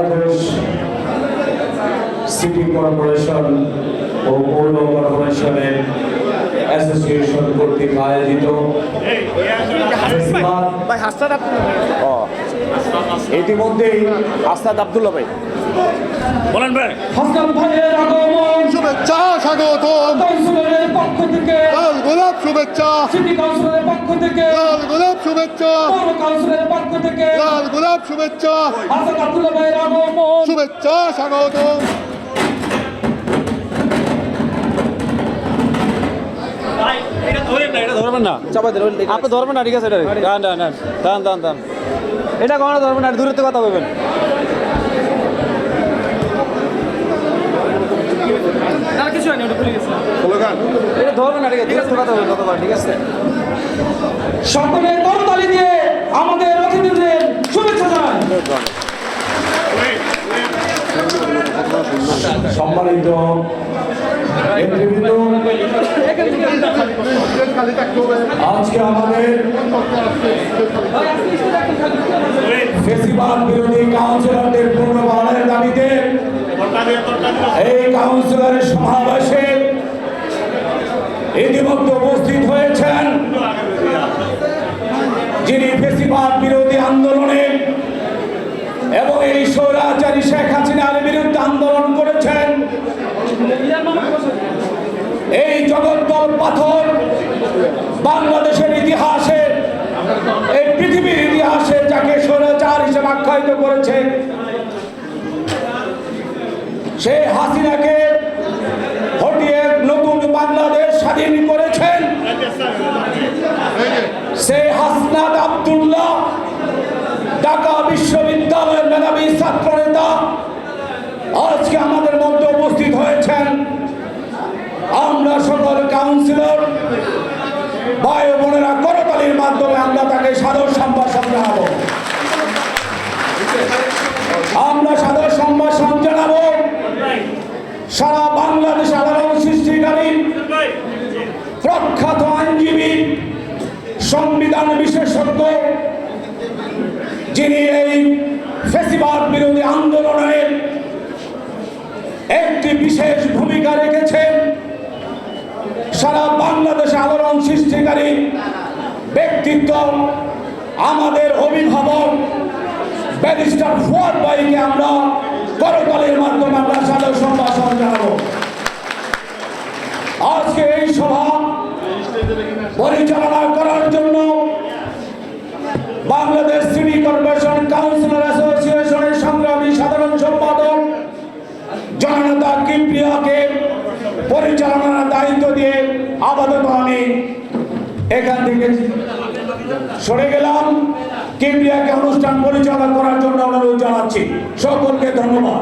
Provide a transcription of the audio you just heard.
Bangladesh city corporation ও পৌর কর্পোরেশনের association কর্তৃক আয়োজিত। ভাই হাসনাত ও, ইতিমধ্যেই আস্তাদ আব্দুল্লাহ ভাই। বলেন ভাই। হাসান ভাইয়ের আগমন। শুভেচ্ছা কাউন্সিলরের পক্ষ থেকে। লাল গোলাপ শুভেচ্ছা। সিটি কাউন্সিলরের পক্ষ থেকে। লাল গোলাপ শুভেচ্ছা। পৌর কাউন্সিলরের পক্ষ থেকে। লাল গোলাপ শুভেচ্ছা। হাসান আব্দুল্লাহ ভাইয়ের আগমন। শুভেচ্ছা স্বাগতম ধরবেন না? চাপা দেন আপনি ধরবেন না ঠিক আছে এটা ডান ডান ডান ডান ডান ডান এটা কখনো ধরবেন না দূরত্ব কথা বলবেন। আর কিছু হয়নি ওটা গেছি। এটা ধরবেন না ঠিক আছে দূরত্ব কথা বলবেন কতবার ঠিক আছে। সকলে করতালি দিয়ে আমাদের অতিথিদের শুভেচ্ছা জানাই। সম্মানিত আজকে আমাদের ফেসিবাদ বিরোধী কাউন্সিলরদের পুনর্বহালের দাবিতে এই কাউন্সিলরের সমাবেশে ইতিমধ্যে উপস্থিত হয়েছেন যিনি ফেসিবাদ বিরোধী আন্দোলনে এবং এই স্বৈরাচারী শেখ হাসিনার বিরুদ্ধে আন্দোলন করেছেন। এই জগদ্দল পাথর বাংলাদেশের ইতিহাসে, এই পৃথিবীর ইতিহাসে যাকে স্বৈরাচার হিসেবে আখ্যায়িত করেছে সেই হাসিনাকে হটিয়ে নতুন বাংলাদেশ স্বাধীন করেছেন। সে হাসনাত আব্দুল্লাহ, ঢাকা বিশ্ববিদ্যালয়ের মেধাবী ছাত্র নেতা আজকে আমাদের মধ্যে উপস্থিত হয়েছেন আমরা সকল কাউন্সিলর ভাই বোনেরা, করতালির মাধ্যমে আমরা তাকে সাদর সম্ভাষণ জানাব। আমরা সাদর সম্ভাষণ জানাব। সারা বাংলাদেশ আলোড়ন সৃষ্টিকারী, প্রখ্যাত আইনজীবী, সংবিধান বিশেষজ্ঞ, যিনি এই ফেসিবাদ বিরোধী আন্দোলনে একটি বিশেষ ভূমিকা রেখেছেন। সারা বাংলাদেশে আলোড়ন সৃষ্টিকারী ব্যক্তিত্ব আমাদের অভিভাবক ব্যারিস্টার ফুয়াদ ভাইকে আমরা করতালের মাধ্যমে আমরা সাদর সম্ভাষণ জানাব। আজকে এই সভা পরিচালনা করার জন্য বাংলাদেশ সিটি কর্পোরেশন কাউন্সিলর আপাতত আমি এখান থেকে সরে গেলাম। কিপ্রিয়াকে অনুষ্ঠান পরিচালনা করার জন্য অনুরোধ জানাচ্ছি। সকলকে ধন্যবাদ।